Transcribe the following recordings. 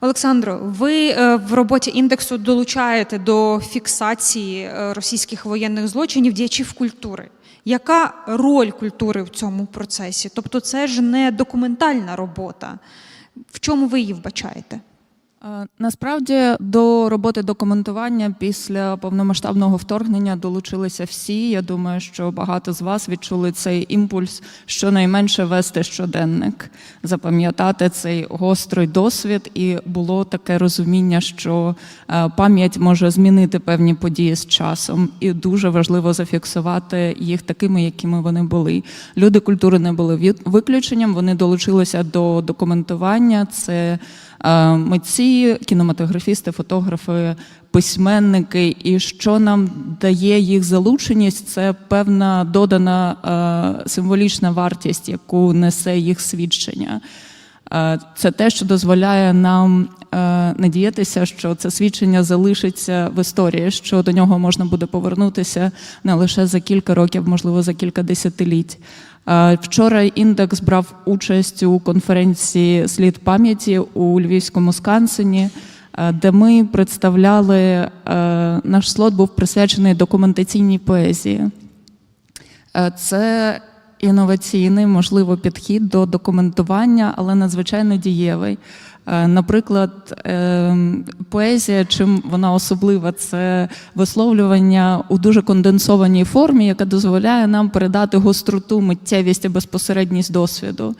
Олександро, ви е, в роботі індексу долучаєте до фіксації е, російських воєнних злочинів діячів культури. Яка роль культури в цьому процесі? Тобто, це ж не документальна робота. В чому ви її вбачаєте? Е, Насправді до роботи документування після повномасштабного вторгнення долучилися всі. Я думаю, що багато з вас відчули цей імпульс щонайменше вести щоденник, запам'ятати цей гострий досвід, і було таке розуміння, що е, пам'ять може змінити певні події з часом, і дуже важливо зафіксувати їх такими, якими вони були. Люди культури не були виключенням. Вони долучилися до документування. Це митці, кінематографісти, фотографи, письменники. І що нам дає їх залученість, це певна додана е, символічна вартість, яку несе їх свідчення. Е, Це те, що дозволяє нам е, надіятися, що це свідчення залишиться в історії, що до нього можна буде повернутися не лише за кілька років, можливо, за кілька десятиліть. Е, Вчора індекс брав участь у конференції Слід пам'яті у Львівському скансені, е, де ми представляли е, наш слот був присвячений документаційній поезії. Це інноваційний, можливо, підхід до документування, але надзвичайно дієвий. Е, Наприклад, е, поезія, чим вона особлива, це висловлювання у дуже конденсованій формі, яка дозволяє нам передати гостроту, миттєвість і безпосередність досвіду.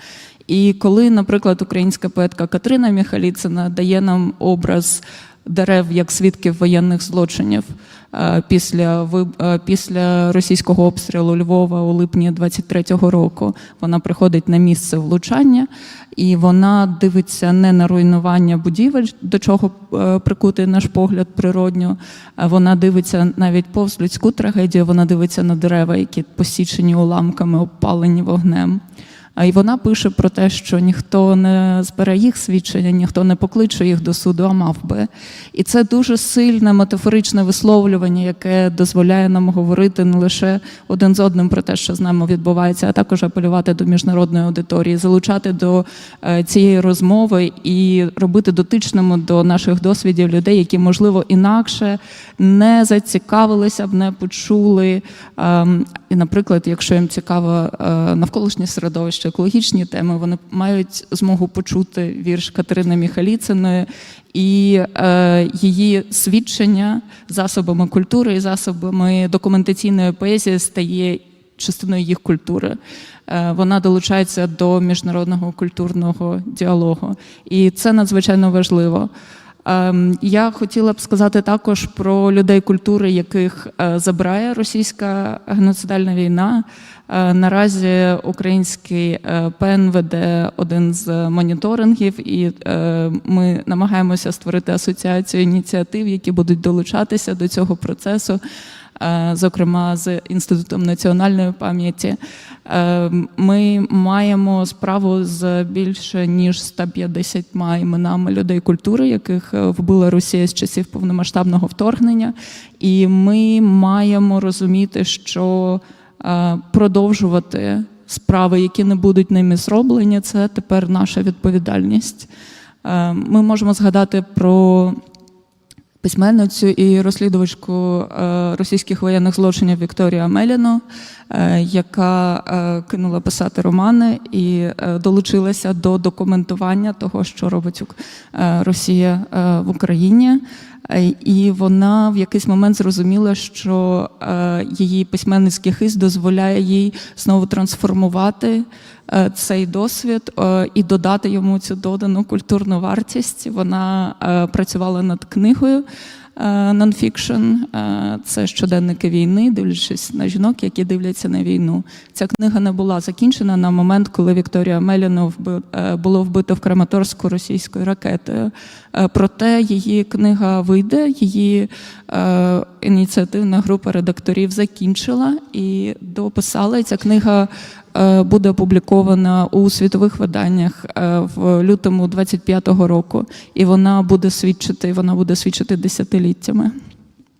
І коли, наприклад, українська поетка Катерина Міхаліцина дає нам образ дерев як свідків воєнних злочинів е, після е, після російського обстрілу Львова у липні 23-го року. Вона приходить на місце влучання, і вона дивиться не на руйнування будівель, до чого е, прикутий наш погляд природньо. Вона дивиться навіть повз людську трагедію. Вона дивиться на дерева, які посічені уламками, обпалені вогнем. І вона пише про те, що ніхто не збере їх свідчення, ніхто не покличе їх до суду, а мав би. І це дуже сильне метафоричне висловлювання, яке дозволяє нам говорити не лише один з одним про те, що з нами відбувається, а також апелювати до міжнародної аудиторії, залучати до е, цієї розмови і робити дотичними до наших досвідів людей, які, можливо, інакше не зацікавилися б, не почули. Ем, І, наприклад, якщо їм цікаво е, навколишнє середовище, екологічні теми, вони мають змогу почути вірш Катерини Міхаліциної і е, її свідчення засобами культури і засобами документаційної поезії стає частиною їх культури. Е, Вона долучається до міжнародного культурного діалогу, і це надзвичайно важливо. Ем, Я хотіла б сказати також про людей культури, яких е, забирає російська геноцидальна війна. Е, Наразі український е, ПЕН веде один з моніторингів, і ми намагаємося створити асоціацію ініціатив, які будуть долучатися до цього процесу. Е, Зокрема, з інститутом національної пам'яті Е, ми маємо справу з більше ніж 150 іменами людей культури, яких е, вбила Росія з часів повномасштабного вторгнення, і ми маємо розуміти, що продовжувати справи, які не будуть ними зроблені, це тепер наша відповідальність. Ми можемо згадати про письменницю і розслідувачку е, російських воєнних злочинів Вікторію Амеліну, е, яка е, кинула писати романи і долучилася до документування того, що робить Росія в Україні. Е, І вона в якийсь момент зрозуміла, що е, її письменницький хист дозволяє їй знову трансформувати е, цей досвід і додати йому цю додану культурну вартість. Вона працювала над книгою нонфікшн. Це щоденники війни, дивлячись на жінок, які дивляться на війну. Ця книга не була закінчена на момент, коли Вікторія Меліну вби- е, було вбито в Краматорську російською ракетою. Е, Проте її книга вийде, її е, ініціативна група редакторів закінчила і дописала. Ця книга е, буде опублікована у світових виданнях е, в лютому 25-го року, і вона буде свідчити, вона буде свідчити десятиліттями.